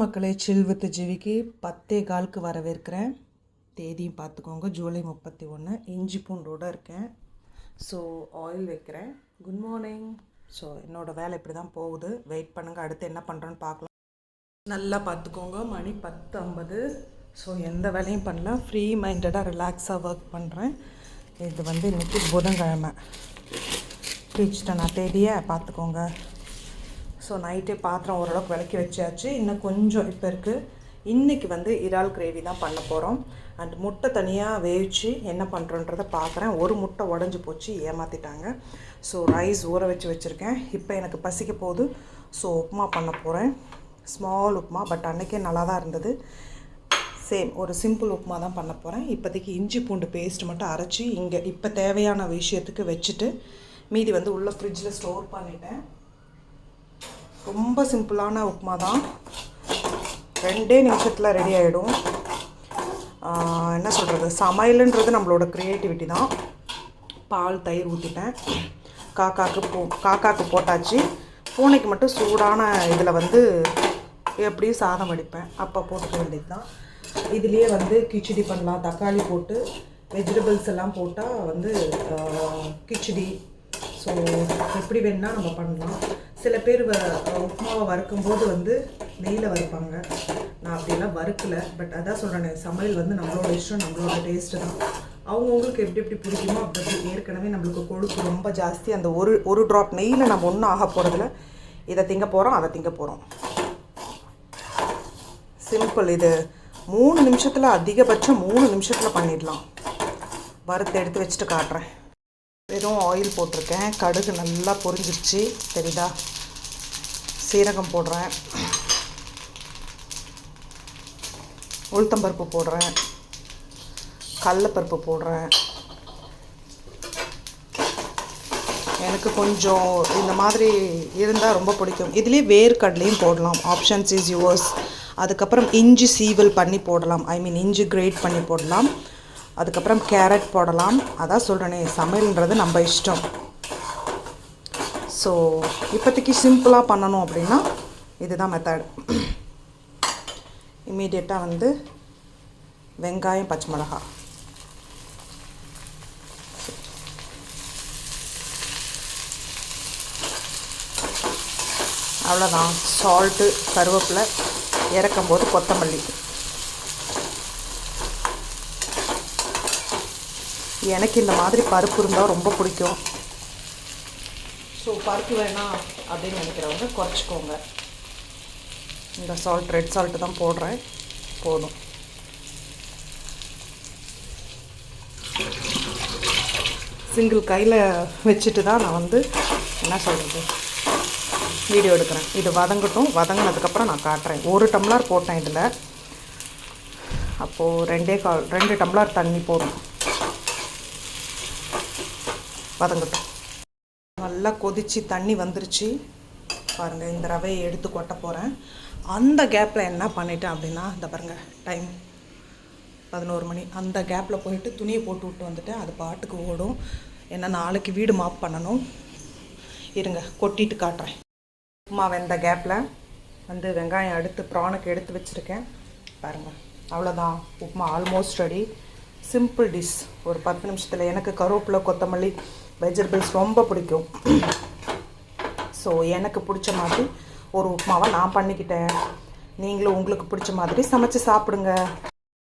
மக்களே சில் வித் ஜிவிக்கு பத்தே காலுக்கு வரவேற்கிறேன். தேதியும் பார்த்துக்கோங்க. ஜூலை முப்பத்தி ஒன்று இஞ்சி பூண்டோடு இருக்கேன். ஸோ ஆயில் வைக்கிறேன். குட் மார்னிங் ஸோ என்னோடய வேலை இப்படி தான் போகுது. வெயிட் பண்ணுங்கள் அடுத்து என்ன பண்ணுறோன்னு பார்க்கலாம். நல்லா பார்த்துக்கோங்க. மணி பத்து ஐம்பது ஸோ எந்த வேலையும் பண்ணல. ஃப்ரீ மைண்டடாக ரிலாக்ஸாக ஒர்க் பண்ணுறேன் இது வந்து இன்றைக்கி புதன்கிழமை. ஃப்ரிட்ஜ்கிட்ட நான் தேடியே பார்த்துக்கோங்க. ஸோ நைட்டே பாத்திரம் ஓரளவுக்கு விளக்கி வச்சாச்சு. இன்னும் கொஞ்சம் இப்போ இருக்குது இன்றைக்கி வந்து இறால் கிரேவி தான் பண்ண போகிறோம் அண்ட் முட்டை தனியாக வேவிச்சு என்ன பண்ணுறோன்றதை பார்க்குறேன் ஒரு முட்டை உடஞ்சி போச்சு ஏமாற்றிட்டாங்க ஸோ ரைஸ் ஊற வச்சு வச்சுருக்கேன். இப்போ எனக்கு பசிக்க போகுது. ஸோ உப்புமா பண்ண போகிறேன் ஸ்மால் உப்புமா பட் அன்றைக்கே நல்லா தான் இருந்தது. சேம் ஒரு சிம்பிள் உப்புமா தான் பண்ண போகிறேன் இப்போதைக்கு இஞ்சி பூண்டு பேஸ்ட் மட்டும் அரைச்சி இங்கே இப்போ தேவையான விஷயத்துக்கு வச்சுட்டு மீதி வந்து உள்ளே ஃப்ரிட்ஜில் ஸ்டோர் பண்ணிட்டேன். ரொம்ப சிம்பிளான உப்புமா தான் ரெண்டே நிமிஷத்தில் ரெடி ஆகிடும் என்ன சொல்கிறது சமையலுன்றது நம்மளோட க்ரியேட்டிவிட்டி தான். பால் தயிர் ஊற்றிட்டேன் காக்காக்கு போ காக்காக்கு போட்டாச்சு. பூனைக்கு மட்டும் சூடான இதில் வந்து எப்படியும் சாதம் அடிப்பேன் அப்போ போட்டுக்க வேண்டியது தான் இதுலேயே வந்து கிச்சடி பண்ணலாம். தக்காளி போட்டு வெஜிடபிள்ஸ் எல்லாம் போட்டால் வந்து கிச்சடி. ஸோ எப்படி வேணுன்னா நம்ம பண்ணலாம். சில பேர் வ உப்புமாவை வறுக்கும்போது வந்து நெய்யில் வறுப்பாங்க. நான் அப்படியெல்லாம் வறுக்கலை. பட் அதான் சொல்கிறேன் சமையல் வந்து நம்மளோட இஷ்டம் நம்மளோட டேஸ்ட்டு தான். அவங்கவுங்களுக்கு எப்படி எப்படி பிடிக்குமோ அப்படி ஏற்கனவே நம்மளுக்கு கொழுப்பு ரொம்ப ஜாஸ்தி. அந்த ஒரு ஒரு ட்ராப் நெய்யில் நம்ம ஒன்றும் ஆக போகிறதில்ல இதை திங்க போகிறோம் அதை திங்க போகிறோம் சிம்பிள் இது. மூணு நிமிஷத்தில் அதிகபட்சம் மூணு நிமிஷத்தில் பண்ணிடலாம். வறுத்து எடுத்து வச்சுட்டு காட்டுறேன். வெறும் ஆயில் போட்டிருக்கேன். கடுகு நல்லா பொரிஞ்சிருச்சு. தெரியுதா? சீரகம் போடுறேன். உளுத்தம்பருப்பு போடுறேன். கடலப்பருப்பு போடுறேன். எனக்கு கொஞ்சம் இந்த மாதிரி இருந்தால் ரொம்ப பிடிக்கும். இதுலேயே வேர்க்கடலையும் போடலாம். ஆப்ஷன்ஸ் இஸ் யுவர்ஸ் அதுக்கப்புறம் இஞ்சி சீவல் பண்ணி போடலாம். ஐ மீன் இஞ்சி கிரேட் பண்ணி போடலாம். அதுக்கப்புறம் கேரட் போடலாம். அதான் சொல்கிறேனே சமையல்ன்றது நம்ம இஷ்டம். ஸோ இப்போதைக்கு சிம்பிளாக பண்ணணும் அப்படின்னா இதுதான் மெத்தட் இம்மீடியட்டாக வந்து வெங்காயம் பச்சை மிளகாய் அவ்வளோதான் சால்ட்டு கருவேப்பிலை இறக்கும்போது கொத்தமல்லி. எனக்கு இந்த மாதிரி பருப்பு இருந்தால் ரொம்ப பிடிக்கும். ஸோ பருப்பு வேணாம் அப்படின்னு நினைக்கிறவங்க குறைச்சிக்கோங்க. இந்த சால்ட் ரெட் சால்ட்டு தான் போடுறேன். போதும். சிங்கிள் கையில் வச்சுட்டு தான் நான் வந்து என்ன சொல்கிறது வீடியோ எடுக்கிறேன். இது வதங்கட்டும். வதங்கினதுக்கப்புறம் நான் காட்டுறேன். ஒரு டம்ளர் போட்டேன் இதில். அப்போது ரெண்டே கால் ரெண்டு டம்ளர் தண்ணி போதும். வதங்கட்டும். நல்லா கொதித்து தண்ணி வந்துருச்சு. பாருங்கள் இந்த ரவையை எடுத்து கொட்ட போகிறேன் அந்த கேப்பில் என்ன பண்ணிட்டேன் அப்படின்னா இந்த பாருங்கள் டைம் பதினோரு மணி. அந்த கேப்பில் போயிட்டு துணியை போட்டு விட்டு வந்துட்டேன். அது பாட்டுக்கு ஓடும். ஏன்னா நாளைக்கு வீடு மாப் பண்ணணும். இருங்க கொட்டிட்டு காட்டுறேன். உப்புமா வெந்த கேப்பில் வந்து வெங்காயம் எடுத்து ப்ரானுக்கு எடுத்து வச்சுருக்கேன். பாருங்கள் அவ்வளோதான் upma almost ready simple dish ஒரு பத்து நிமிஷத்தில் எனக்கு கருவேப்பிலை கொத்தமல்லி வெஜிடபிள்ஸ் ரொம்ப பிடிக்கும். ஸோ எனக்கு பிடிச்ச மாதிரி ஒரு உப்புமாவை நான் பண்ணிக்கிட்டேன். நீங்களும் உங்களுக்கு பிடிச்ச மாதிரி சமைச்சு சாப்பிடுங்க.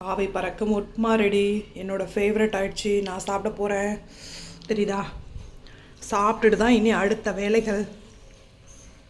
பாவை பறக்கும் உப்புமா ரெடி என்னோடய ஃபேவரட் ஆயிடுச்சு. நான் சாப்பிட போகிறேன் தெரியுதா? சாப்பிட்டுட்டு தான் இனி அடுத்த வேலைகள்.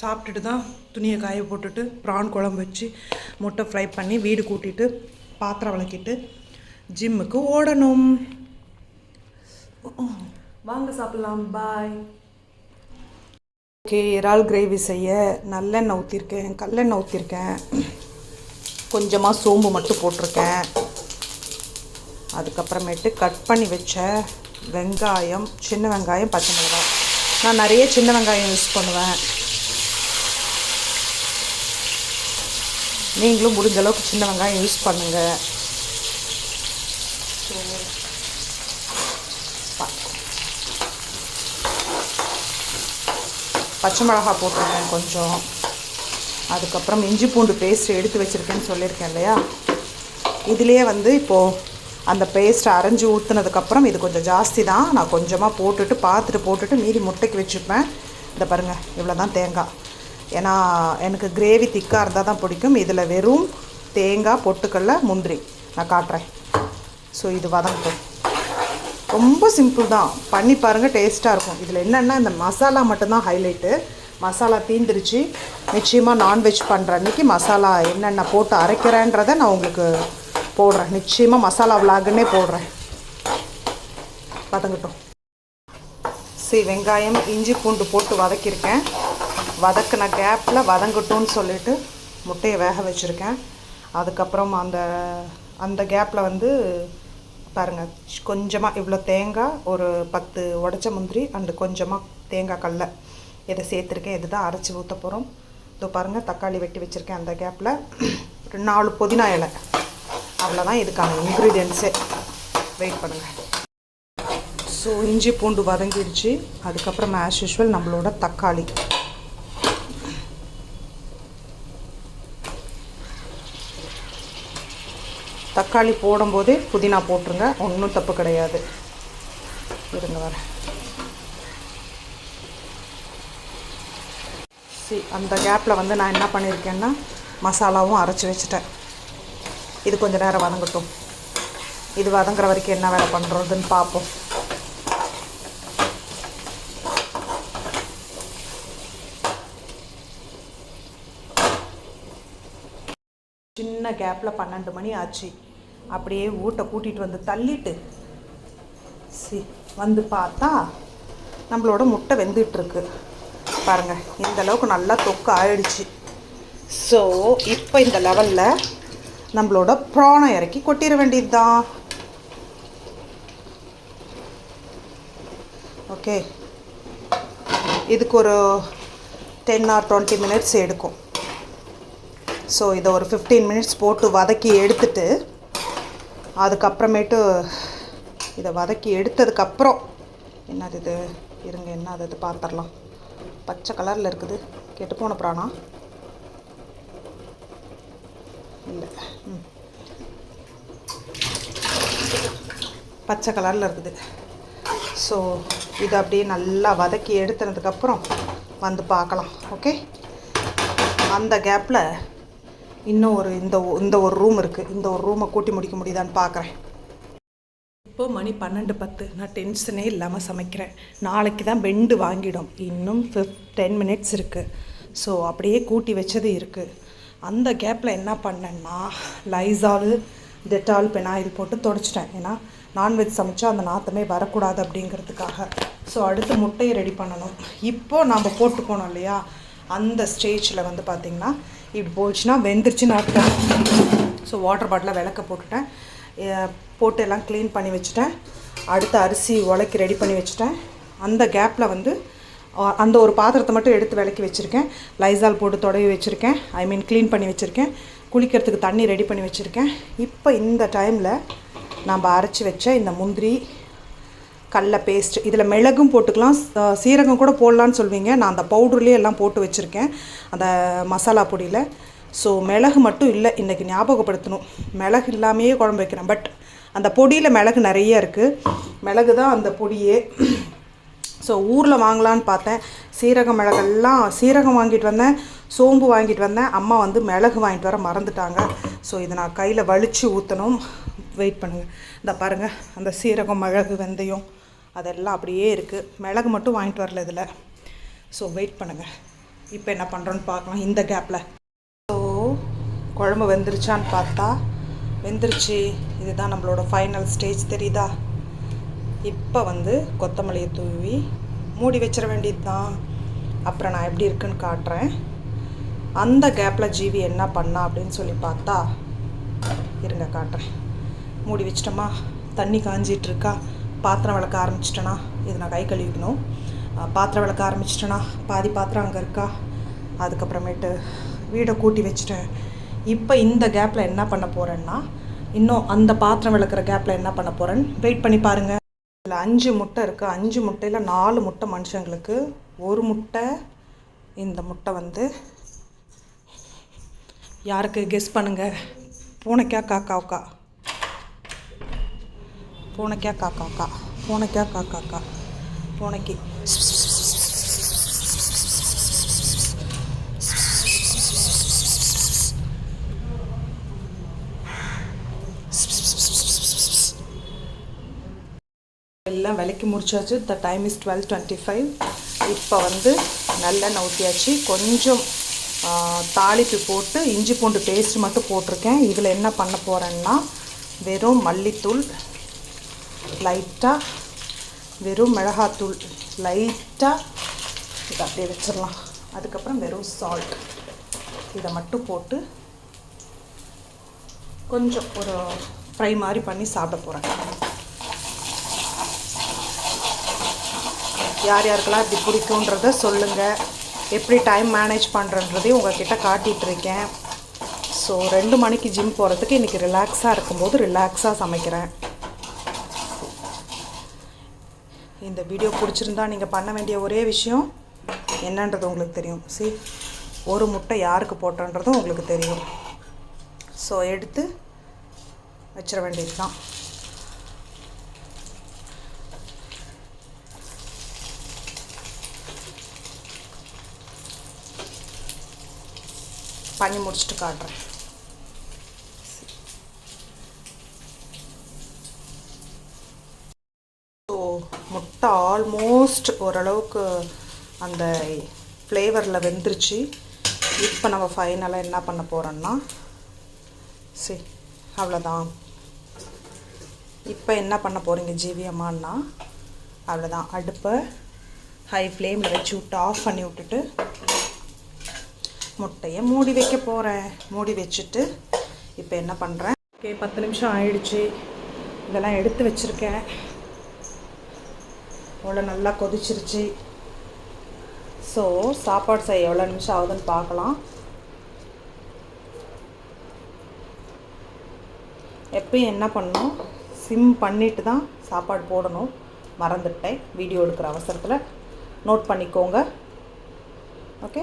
சாப்பிட்டுட்டு தான் துணியை காய போட்டுட்டு ப்ரான் குழம்பு வச்சு முட்டை ஃப்ரை பண்ணி வீடு கூட்டிட்டு பாத்திரம் விளக்கிட்டு ஜிம்முக்கு ஓடணும். வாங்க சாப்பிட்லாம் பாய் ஓகே இறால் கிரேவி செய்ய நல்லெண்ணெய் ஊற்றிருக்கேன் கல்லெண்ணெய் ஊற்றிருக்கேன் கொஞ்சமாக சோம்பு மட்டும் போட்டிருக்கேன். அதுக்கப்புறமேட்டு கட் பண்ணி வச்ச வெங்காயம் சின்ன வெங்காயம் பச்சை மிளகாய். நான் நிறைய சின்ன வெங்காயம் யூஸ் பண்ணுவேன். நீங்களும் முடிஞ்ச அளவுக்கு சின்ன வெங்காயம் யூஸ் பண்ணுங்கள் பச்சை மிளகா போட்டிருக்கேன் கொஞ்சம். அதுக்கப்புறம் இஞ்சி பூண்டு பேஸ்ட் எடுத்து வச்சுருக்கேன்னு சொல்லியிருக்கேன் இல்லையா? இதுலேயே வந்து இப்போது அந்த பேஸ்ட்டை அரைஞ்சி ஊற்றுனதுக்கப்புறம் இது கொஞ்சம் ஜாஸ்தி தான். நான் கொஞ்சமாக போட்டுட்டு பார்த்துட்டு போட்டுட்டு மீதி முட்டைக்கு வச்சுப்பேன். இந்த பாருங்கள் இவ்வளோ தான் தேங்காய். ஏன்னா எனக்கு கிரேவி திக்காக இருந்தால் தான் பிடிக்கும். இதில் வெறும் தேங்காய் பொட்டுக்கடல முந்திரி. நான் காட்டுறேன். ஸோ இது வதங்கட்டும். ரொம்ப சிம்பிள் தான். பண்ணி பாருங்கள் டேஸ்ட்டாக இருக்கும். இதில் என்னென்னா இந்த மசாலா மட்டும்தான் ஹைலைட்டு மசாலா தீந்துருச்சு. நிச்சயமாக நான்வெஜ் பண்ணுற அன்றைக்கி மசாலா என்னென்ன போட்டு அரைக்கிறேன்றதை நான் உங்களுக்கு போடுறேன். நிச்சயமாக மசாலா விலாகுன்னே போடுறேன். வதங்கட்டும் சரி வெங்காயம் இஞ்சி பூண்டு போட்டு வதக்கியிருக்கேன். வதக்கின கேப்பில் வதங்கட்டும்னு சொல்லிட்டு முட்டையை வேக வச்சுருக்கேன். அதுக்கப்புறம் அந்த அந்த கேப்பில் வந்து பாருங்கள் கொஞ்சமாக இவ்வளோ தேங்காய் ஒரு பத்து உடச்ச முந்திரி அண்டு கொஞ்சமாக தேங்காய் கடல இதை சேர்த்துருக்கேன் இதுதான் அரைச்சி ஊற்ற போகிறோம் இதோ பாருங்கள் தக்காளி வெட்டி வச்சுருக்கேன் அந்த கேப்பில் ஒரு நாலு புதினா இலை. அவ்வளோதான் இதுக்கான இன்க்ரீடியன்ஸே வெயிட் பண்ணுங்கள் ஸோ இஞ்சி பூண்டு வதங்கிடுச்சு அதுக்கப்புறம் ஆஸ் யூஷுவல் நம்மளோட தக்காளி. தக்காளி போடும்போதே புதினா போட்டுருங்க. ஒன்றும் தப்பு கிடையாது. இருங்க வர. சி அந்த கேப்பில் வந்து நான் என்ன பண்ணியிருக்கேன்னா மசாலாவும் அரைச்சி வச்சுட்டேன். இது கொஞ்சம் நேரம் வதங்கட்டும். இது வதங்குற வரைக்கும் என்ன வேலை பண்ணுறதுன்னு பார்ப்போம் சின்ன கேப்பில் பன்னெண்டு மணி ஆச்சு. அப்படியே ஊட்ட கூட்டிகிட்டு வந்து தள்ளிட்டு சி வந்து பார்த்தா நம்மளோட முட்டை வெந்துட்டுருக்கு. பாருங்கள் இந்த அளவுக்கு நல்லா தொக்கு ஆயிடுச்சு. ஸோ இப்போ இந்த லெவலில் நம்மளோட ப்ரானை இறக்கி கொட்டிட வேண்டியது தான் ஓகே இதுக்கு ஒரு டென் ஆர் டுவெண்ட்டி மினிட்ஸ் எடுக்கும். ஸோ இதை ஒரு ஃபிஃப்டீன் மினிட்ஸ் போட்டு வதக்கி எடுத்துட்டு அதுக்கப்புறமேட்டு இதை வதக்கி எடுத்ததுக்கப்புறம் என்னது இது? இருங்க என்ன அது? இது பார்த்துடலாம். பச்சை கலரில் இருக்குது. கெட்டு போன பிராணா? இல்லை. ம். பச்சை கலரில் இருக்குது. ஸோ இதை அப்படியே நல்லா வதக்கி எடுத்துனதுக்கப்புறம் வந்து பார்க்கலாம். ஓகே? அந்த கேப்பில் இன்னும் ஒரு இந்த இந்த ஒரு ரூம் இருக்குது இந்த ஒரு ரூமை கூட்டி முடிக்க முடியுதான்னு பார்க்குறேன் இப்போ மணி பன்னெண்டு பத்து. நான் டென்ஷனே இல்லாமல் சமைக்கிறேன். நாளைக்கு தான் பெண்டு வாங்கிடும். இன்னும் ஃபிஃப் டென் மினிட்ஸ் இருக்குது ஸோ அப்படியே கூட்டி வச்சது இருக்குது அந்த கேப்பில் என்ன பண்ணேன்னா லைசால் டெட்டால் பெனாயில் போட்டு தொடச்சிட்டேன். ஏன்னா நான்வெஜ் சமைச்சா அந்த நாத்தமே வரக்கூடாது அப்படிங்கிறதுக்காக. ஸோ அடுத்து முட்டையை ரெடி பண்ணணும். இப்போது நாம் போட்டு போனோம் இல்லையா? அந்த ஸ்டேஜில் வந்து பார்த்திங்கன்னா இப்படி போச்சுன்னா வெந்துருச்சுன்னு அர்த்தம். ஸோ வாட்டர் பாட்டிலை விளக்க போட்டுட்டேன். போட்டு எல்லாம் க்ளீன் பண்ணி வச்சுட்டேன். அடுத்து அரிசி உலக்கி ரெடி பண்ணி வச்சுட்டேன். அந்த கேப்பில் வந்து அந்த ஒரு பாத்திரத்தை மட்டும் எடுத்து விளக்கி வச்சுருக்கேன். லைசால் போட்டு தொடவி வச்சுருக்கேன். ஐ மீன் க்ளீன் பண்ணி வச்சுருக்கேன். குளிக்கிறதுக்கு தண்ணி ரெடி பண்ணி வச்சுருக்கேன். இப்போ இந்த டைமில் நம்ம அரைச்சி வச்ச இந்த முந்திரி கடல பேஸ்ட் இதில் மிளகும் போட்டுக்கலாம். சீரகம் கூட போடலான்னு சொல்வீங்க. நான் அந்த பவுடர்லேயே எல்லாம் போட்டு வச்சுருக்கேன். அந்த மசாலா பொடியில். ஸோ மிளகு மட்டும் இல்லை இன்றைக்கி ஞாபகப்படுத்தணும். மிளகு இல்லாமையே குழம்பு வைக்கிறேன். பட் அந்த பொடியில் மிளகு நிறைய இருக்குது மிளகு தான் அந்த பொடியே. ஸோ ஊரில் வாங்கலான்னு பார்த்தேன். சீரக மிளகெல்லாம் சீரகம் வாங்கிட்டு வந்தேன். சோம்பு வாங்கிட்டு வந்தேன். அம்மா வந்து மிளகு வாங்கிட்டு வர மறந்துட்டாங்க. ஸோ இதை நான் கையில் வலிச்சு ஊற்றணும் வெயிட் பண்ணுங்கள் இந்த பாருங்கள் அந்த சீரகம் மிளகு வெந்தயம். அதெல்லாம் அப்படியே இருக்குது மிளகு மட்டும் வாங்கிட்டு வரல இதில். ஸோ வெயிட் பண்ணுங்கள் இப்போ என்ன பண்ணுறோன்னு பார்க்கலாம் இந்த கேப்பில் ஸோ குழம்பு வெந்துருச்சான்னு பார்த்தா வெந்துருச்சு. இதுதான் நம்மளோட ஃபைனல் ஸ்டேஜ் தெரியுதா? இப்போ வந்து கொத்தமல்லியை தூவி மூடி வச்சிட வேண்டியது தான் அப்புறம் நான் எப்படி இருக்குன்னு காட்டுறேன். அந்த கேப்பில் ஜீவி என்ன பண்ணா அப்படின்னு சொல்லி பார்த்தா இருங்க காட்டுறேன். மூடி வச்சிட்டோமா? தண்ணி காஞ்சிட்டு இருக்கா? பாத்திரம் விளக்க ஆரம்பிச்சிட்டேன்னா இது நான் கை கழுவிக்கணும். பாத்திரம் விளக்க ஆரம்பிச்சிட்டேனா? பாதி பாத்திரம் அங்கே இருக்கா? அதுக்கப்புறமேட்டு வீடை கூட்டி வச்சுட்டேன். இப்போ இந்த கேப்பில் என்ன பண்ண போகிறேன்னா இன்னும் அந்த பாத்திரம் விளக்குற கேப்பில் என்ன பண்ண போகிறேன்னு வெயிட் பண்ணி பாருங்கள் இதில் அஞ்சு முட்டை இருக்குது அஞ்சு முட்டையில் நாலு முட்டை மனுஷங்களுக்கு ஒரு முட்டை இந்த முட்டை வந்து யாருக்கு கெஸ் பண்ணுங்கள் பூனைக்கா காக்காவுக்கா? பூனைக்கா காக்காக்கா பூனைக்கா காக்காக்கா பூனைக்கு. எல்லாம் விலைக்கு முடிச்சாச்சு. The time is twelve twenty five இப்போ வந்து நல்லெண்ணெய் ஊற்றியாச்சு கொஞ்சம் தாளிப்பு போட்டு இஞ்சி பூண்டு பேஸ்ட் மட்டும் போட்டிருக்கேன். இதில் என்ன பண்ண போகிறேன்னா வெறும் மல்லித்தூள் லைட்டாக வெறும் மிளகாத்தூள். லைட்டாக இதை அப்படியே வச்சிடலாம். அதுக்கப்புறம் வெறும் சால்ட் இதை மட்டும் போட்டு கொஞ்சம் ஒரு ஃப்ரை மாதிரி பண்ணி சாப்பிட போகிறேன் யார் யாருக்கெல்லாம் இப்படி பிடிக்குன்றத சொல்லுங்கள் எப்படி டைம் மேனேஜ் பண்ணுறன்றதையும் உங்கள்கிட்ட காட்டிகிட்ருக்கேன் ஸோ ரெண்டு மணிக்கு ஜிம் போகிறதுக்கு இன்றைக்கி ரிலாக்ஸாக இருக்கும்போது ரிலாக்ஸாக சமைக்கிறேன். இந்த வீடியோ பிடிச்சிருந்தா நீங்கள் பண்ண வேண்டிய ஒரே விஷயம் என்னன்றது உங்களுக்கு தெரியும். சி ஒரு முட்டை யாருக்கு போட்டோன்றதும் உங்களுக்கு தெரியும். ஸோ எடுத்து வச்சிட வேண்டியது தான் பண்ணி முடிச்சுட்டு காட்டுறேன் ஸோ முட்டை ஆல்மோஸ்ட் ஓரளவுக்கு அந்த ஃப்ளேவரில் வெந்துருச்சு. இப்போ நம்ம ஃபைனலாக என்ன பண்ண போகிறோன்னா சரி அவ்வளோதான் இப்போ என்ன பண்ண போகிறீங்க ஜிவி அம்மான்னா அவ்வளோதான் அடுப்பை ஹை ஃப்ளேமில் வச்சு விட்டு ஆஃப் பண்ணி விட்டுட்டு முட்டையை மூடி வைக்க போகிறேன் மூடி வச்சுட்டு இப்போ என்ன பண்ணுறேன் ஓகே பத்து நிமிஷம் ஆயிடுச்சு. இதெல்லாம் எடுத்து வச்சுருக்கேன். அவ்வளோ நல்லா கொதிச்சிருச்சு. ஸோ சாப்பாடு செய்ய எவ்வளோ நிமிஷம் ஆகுதுன்னு பார்க்கலாம். எப்பயும் என்ன பண்ணணும்? சிம் பண்ணிட்டு தான் சாப்பாடு போடணும். மறந்துட்டேன். வீடியோ எடுக்கிற அவசரத்தில் நோட் பண்ணிக்கோங்க. ஓகே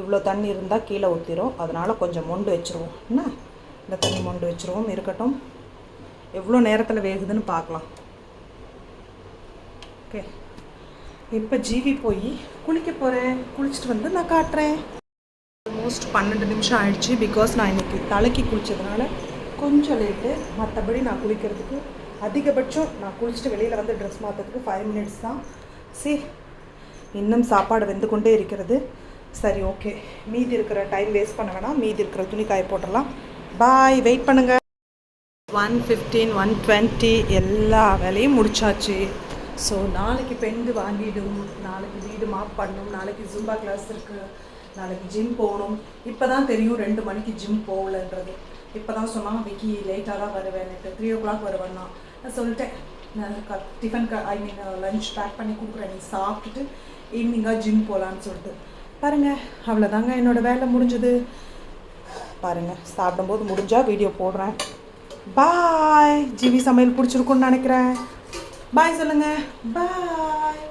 இவ்வளோ தண்ணி இருந்தால் கீழே ஊற்றிடும் அதனால் கொஞ்சம் மொண்டு வச்சுருவோம். என்ன? இந்த தண்ணி மொண்டு வச்சுருவோம். இருக்கட்டும். எவ்வளோ நேரத்தில் வேகுதுன்னு பார்க்கலாம். ஓகே. இப்போ ஜிவி போய் குளிக்க போகிறேன் குளிச்சுட்டு வந்து நான் காட்டுறேன். ஆல்மோஸ்ட் பன்னெண்டு நிமிஷம் ஆயிடுச்சு. பிகாஸ் நான் இன்னைக்கு தலைக்கு குளித்ததுனால கொஞ்சம் லேட்டு மற்றபடி நான் குளிக்கிறதுக்கு அதிகபட்சம் நான் குளிச்சுட்டு வெளியில் வந்து ட்ரெஸ் மாற்றுறதுக்கு ஃபைவ் மினிட்ஸ் தான். சி இன்னும் சாப்பாடு வெந்து கொண்டே இருக்கிறது. சரி ஓகே மீதி இருக்கிற டைம் வேஸ்ட் பண்ண வேணாம். மீதி இருக்கிற துணி காய போட்டுடலாம். பாய் வெயிட் பண்ணுங்கள் ஒன் ஃபிஃப்டீன் ஒன் டுவெண்ட்டி எல்லா வேலையும் முடிச்சாச்சு. ஸோ நாளைக்கு பெண்டு வாங்கிடும் நாளைக்கு வீடு மாப் பண்ணணும் நாளைக்கு ஜும்பா கிளாஸ் இருக்குது நாளைக்கு ஜிம் போகணும். இப்போ தான் தெரியும் ரெண்டு மணிக்கு ஜிம் போகலன்றது. இப்போ தான் சொன்னால் விக்கி லேட்டாக தான் வருவேன். எனக்கு த்ரீ ஓ கிளாக் வருவேன்னா நான் சொல்லிட்டேன் நான் க- டிஃபன் க ஐ மீன் லஞ்ச் பேக் பண்ணி கொடுக்குறேன். நீ சாப்பிட்டுட்டு ஈவினிங்காக ஜிம் போகலான்னு சொல்லிட்டு. பாருங்கள் அவ்வளோதாங்க என்னோடய வேலை முடிஞ்சது. பாருங்கள் சாப்பிடும்போது முடிஞ்சால் வீடியோ போடுறேன். பாய் ஜிவி சமையல் பிடிச்சிருக்குன்னு நினைக்கிறேன். பாய் சொல்லுங்கள் பாய்